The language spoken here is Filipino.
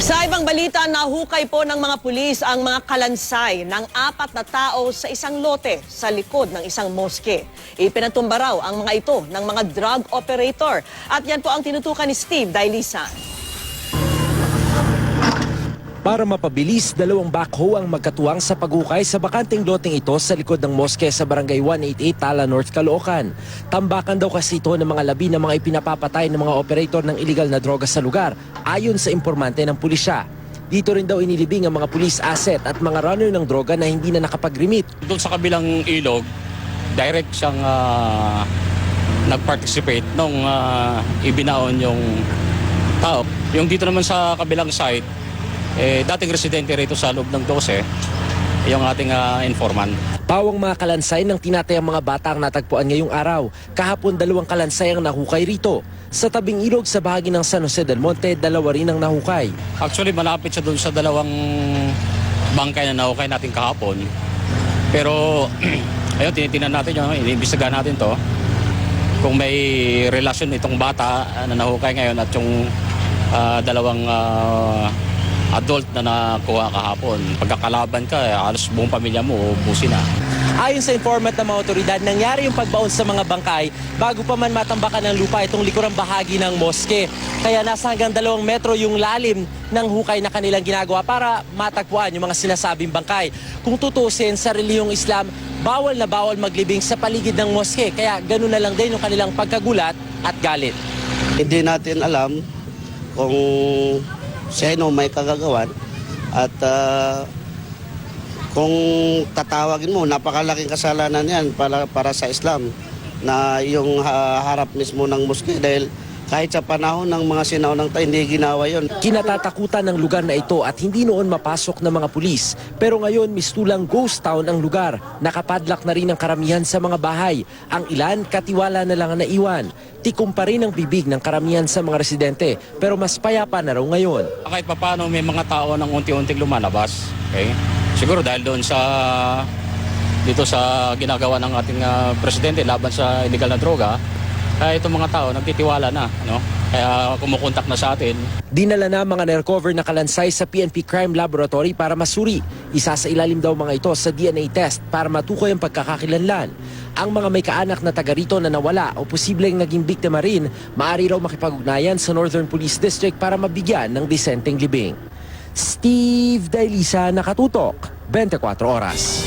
Sa ibang balita, nahukay po ng mga pulis ang mga kalansay ng apat na tao sa isang lote sa likod ng isang moske. Ipinatumba raw ang mga ito ng mga drug operator. At yan po ang tinutukan ni Steve Dailisan. Para mapabilis, dalawang backhoe ang magkatuwang sa paghukay sa bakanteng loteng ito sa likod ng moske sa barangay 188 Tala North, Caloocan. Tambakan daw kasi ito ng mga labi ng mga ipinapapatay ng mga operator ng illegal na droga sa lugar ayon sa impormante ng pulisya. Dito rin daw inilibing ang mga police asset at mga runner ng droga na hindi na nakapag-remit. Doon sa kabilang ilog, direct siyang ah, nag-participate nung ah, ibinaon yung tao. Yung dito naman sa kabilang site, eh, dating residente rito sa loob ng 12, yung ating ah, informant. Pawang mga kalansay ng tinatayang mga bata ang natagpuan ngayong araw. Kahapon dalawang kalansay ang nahukay rito. Sa tabing ilog sa bahagi ng San Jose del Monte, dalawa rin ang nahukay. Actually, malapit siya doon sa dalawang bangkay na nahukay natin kahapon. Pero, ayun, tinitingnan natin yun, iniimbestigahan natin to. Kung may relasyon itong bata na nahukay ngayon at yung ah, dalawang ah, adult na nakuha kahapon. Pagkakalaban ka, eh, halos buong pamilya mo, ubusin na. Ayon sa informant ng mga otoridad, nangyari yung pagbaon sa mga bangkay bago pa man matambakan ng lupa itong likurang bahagi ng moske. Kaya nasa hanggang dalawang metro yung lalim ng hukay na kanilang ginagawa para matagpuan yung mga sinasabing bangkay. Kung tutusin sa relihiyong Islam, bawal na bawal maglibing sa paligid ng moske. Kaya ganun na lang din yung kanilang pagkagulat at galit. Hindi natin alam kung sino may kagagawan. At ah, kung tatawagin mo, napakalaking kasalanan yan para, para sa Islam na yung ah, harap mismo ng moske dahil kahit sa panahon ng mga sinaunang tayo, hindi ginawa yon. Kinatatakutan ng lugar na ito at hindi noon mapasok ng mga pulis. Pero ngayon mistulang ghost town ang lugar. Nakapadlak na rin ang karamihan sa mga bahay. Ang ilan katiwala na lang ang naiwan. Tikom pa rin ang bibig ng karamihan sa mga residente pero mas payapa na raw ngayon. Kahit papano may mga tao nang unti-unting lumalabas. Okay? Siguro dahil doon sa dito sa ginagawa ng ating ah, presidente laban sa illegal na droga, kaya itong mga tao nagtitiwala na, no? Kaya kumukontak na sa atin. Dinala na mga na-recover na kalansay sa PNP Crime Laboratory para masuri. Isa sa ilalim daw mga ito sa DNA test para matukoy ang pagkakakilanlan. Ang mga may kaanak na taga rito na nawala o posibleng naging biktima rin, maaari raw makipag-ugnayan sa Northern Police District para mabigyan ng disenteng libing. Steve Dailisa, Nakatutok, 24 Oras.